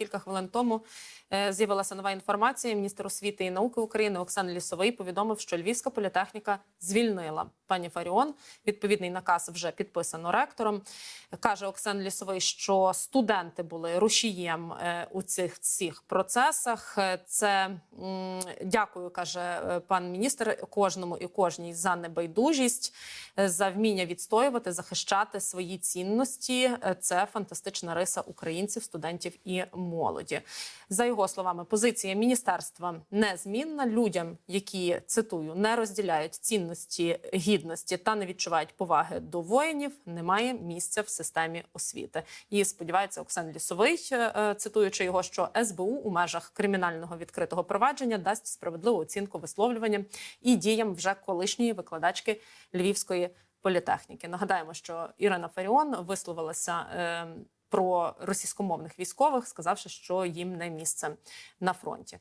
кілька хвилин тому е, з'явилася нова інформація. Міністр освіти і науки України Оксан Лісовий повідомив, що Львівська політехніка звільнила пані Фаріон. Відповідний наказ вже підписано ректором. Каже Оксан Лісовий, що студенти були рушієм е, у цих всіх процесах. Е, Це дякую, каже пан міністр, кожному і кожній за небайдужість, за вміння відстоювати, захищати свої цінності. Це фантастична риса українців, студентів і молоді. За його словами, позиція міністерства незмінна людям, які цитую не розділяють цінності гідності та не відчувають поваги до воїнів. Немає місця в системі освіти. І сподівається, Оксан Лісовий, е, е, цитуючи його, що СБУ у межах кримінального відкритого провадження дасть справедливу оцінку висловлюванням і діям вже колишньої викладачки Львівської політехніки. Нагадаємо, що Ірина Фаріон висловилася. Про російськомовних військових, сказавши, що їм не місце на фронті.